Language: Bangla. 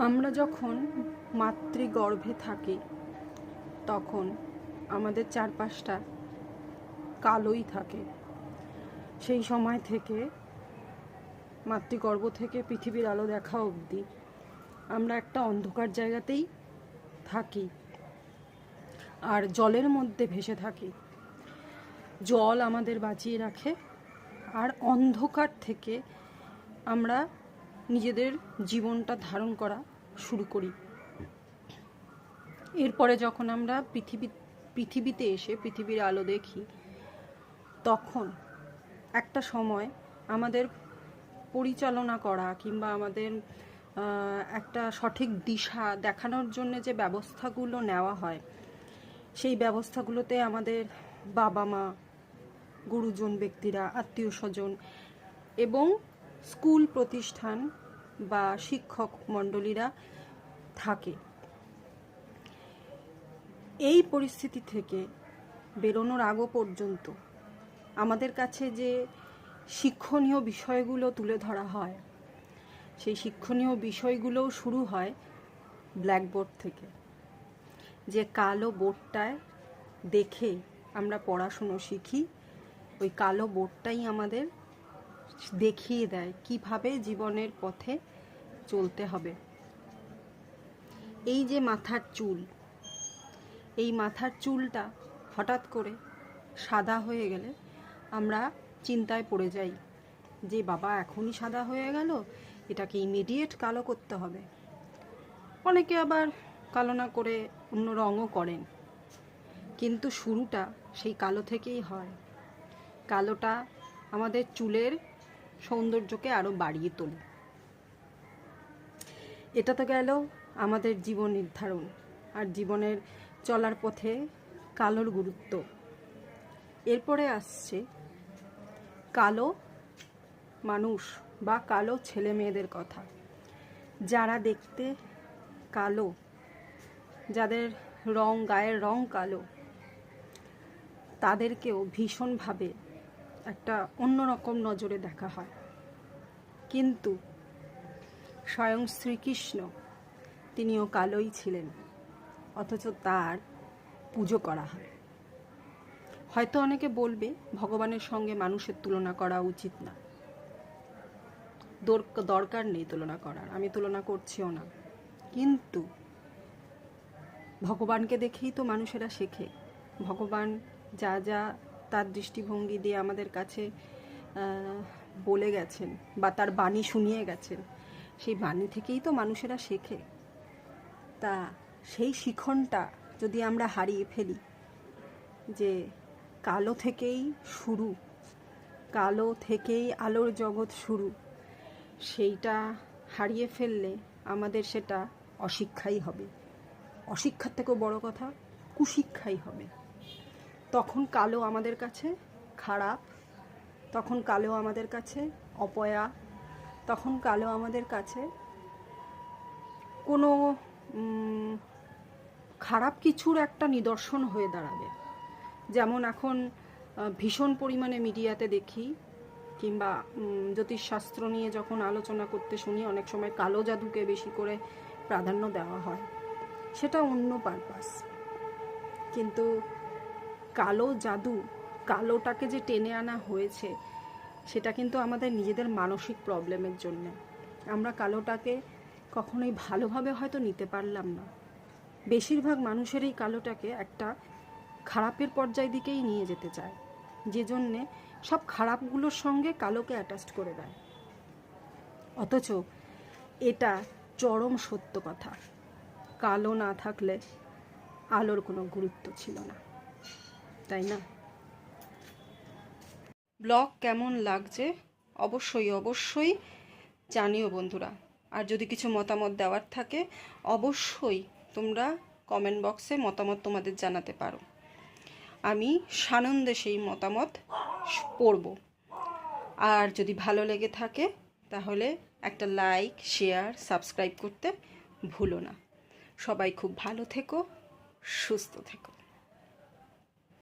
আমরা যখন মাতৃগর্ভে থাকি, তখন আমাদের চারপাশটা কালোই থাকে। সেই সময় থেকে, মাতৃগর্ভ থেকে পৃথিবীর আলো দেখা অবধি আমরা একটা অন্ধকার জায়গাতেই থাকি আর জলের মধ্যে ভেসে থাকি। জল আমাদের বাঁচিয়ে রাখে আর অন্ধকার থেকে আমরা নিজেদের জীবনটা ধারণ করা শুরু করি। এরপরে যখন আমরা পৃথিবী, পৃথিবীতে এসে পৃথিবীর আলো দেখি, তখন একটা সময় আমাদের পরিচালনা করা কিংবা আমাদের একটা সঠিক দিশা দেখানোর জন্য যে ব্যবস্থাগুলো নেওয়া হয়, সেই ব্যবস্থাগুলোতে আমাদের বাবা মা, গুরুজন, ব্যক্তিরা, আত্মীয় স্বজন এবং স্কুল প্রতিষ্ঠান বা শিক্ষক মণ্ডলীরা থাকে। এই পরিস্থিতি থেকে বেরোনোর আগও পর্যন্ত আমাদের কাছে যে শিক্ষণীয় বিষয়গুলো তুলে ধরা হয়, সেই শিক্ষণীয় বিষয়গুলোও শুরু হয় ব্ল্যাকবোর্ড থেকে। যে কালো বোর্ডটায় দেখে আমরা পড়াশুনো শিখি, ওই কালো বোর্ডটাই আমাদের দেখিয়ে দেয় কীভাবে জীবনের পথে চলতে হবে। এই যে মাথার চুল, এই মাথার চুলটা হঠাৎ করে সাদা হয়ে গেলে আমরা চিন্তায় পড়ে যাই যে, বাবা, এখনই সাদা হয়ে গেল, এটাকে ইমিডিয়েট কালো করতে হবে। অনেকে আবার কালো না করে অন্য রঙও করেন। কিন্তু শুরুটা সেই কালো থেকেই হয়। কালোটা আমাদের চুলের সৌন্দর্যকে আরও বাড়িয়ে তোলে। এটা তো গেল আমাদের জীবন নির্ধারণ আর জীবনের চলার পথে কালোর গুরুত্ব। এরপরে আসছে কালো মানুষ বা কালো ছেলে মেয়েদের কথা। যারা দেখতে কালো, যাদের রং, গায়ের রং কালো, তাদেরকেও ভীষণভাবে একটা অন্যরকম নজরে দেখা হয়। কিন্তু স্বয়ং শ্রীকৃষ্ণ তিনিও কালোই ছিলেন, অথচ তার পুজো করা হয়। হয়তো অনেকে বলবে, ভগবানের সঙ্গে মানুষের তুলনা করা উচিত না। দর- দরকার নেই তুলনা করার, আমি তুলনা করছিও না। কিন্তু ভগবানকে দেখেই তো মানুষেরা শেখে। ভগবান যা যা তার দৃষ্টিভঙ্গি দিয়ে আমাদের কাছে বলে গেছেন বা তার বাণী শুনিয়ে গেছেন। সেই বাণী থেকেই তো মানুষেরা শেখে। তা সেই শিখনটা যদি আমরা হারিয়ে ফেলি, যে কালো থেকেই শুরু, কালো থেকেই আলোর জগৎ শুরু, সেইটা হারিয়ে ফেললে আমাদের সেটা অশিক্ষাই হবে। অশিক্ষার থেকেও বড় কথা, কুশিক্ষাই হবে। তখন কালো আমাদের কাছে খারাপ, তখন কালো আমাদের কাছে অপয়া, তখন কালো আমাদের কাছে কোনো খারাপ কিছুর একটা নিদর্শন হয়ে দাঁড়াবে। যেমন এখন ভীষণ পরিমাণে মিডিয়াতে দেখি কিংবা জ্যোতিষশাস্ত্র নিয়ে যখন আলোচনা করতে শুনি, অনেক সময় কালো জাদুকে বেশি করে প্রাধান্য দেওয়া হয়। সেটা অন্য পারপাস কিন্তু কালো জাদু, কালোটাকে যে টেনে আনা হয়েছে, সেটা কিন্তু আমাদের নিজেদের মানসিক প্রবলেমের জন্য। আমরা কালোটাকে কখনোই ভালোভাবে হয়তো নিতে পারলাম না। বেশিরভাগ মানুষের এই কালোটাকে একটা খারাপের পর্যায় দিকেই নিয়ে যেতে চায়, যে জন্যে সব খারাপগুলোর সঙ্গে কালোকে অ্যাটাচড করে দেয়। অথচ এটা চরম সত্য কথা। কালো না থাকলে আলোর কোনো গুরুত্ব ছিল না। তাই না? ব্লগ কেমন লাগছে? অবশ্যই অবশ্যই জানিও বন্ধুরা। আর যদি কিছু মতামত দেওয়ার থাকে, অবশ্যই তোমরা কমেন্ট বক্সে মতামত তোমাদের জানাতে পারো। আমি সানন্দে সেই মতামত পড়ব। আর যদি ভালো লেগে থাকে, তাহলে একটা লাইক শেয়ার সাবস্ক্রাইব করতে ভুলো না। সবাই খুব ভালো থেকো, সুস্থ থেকো।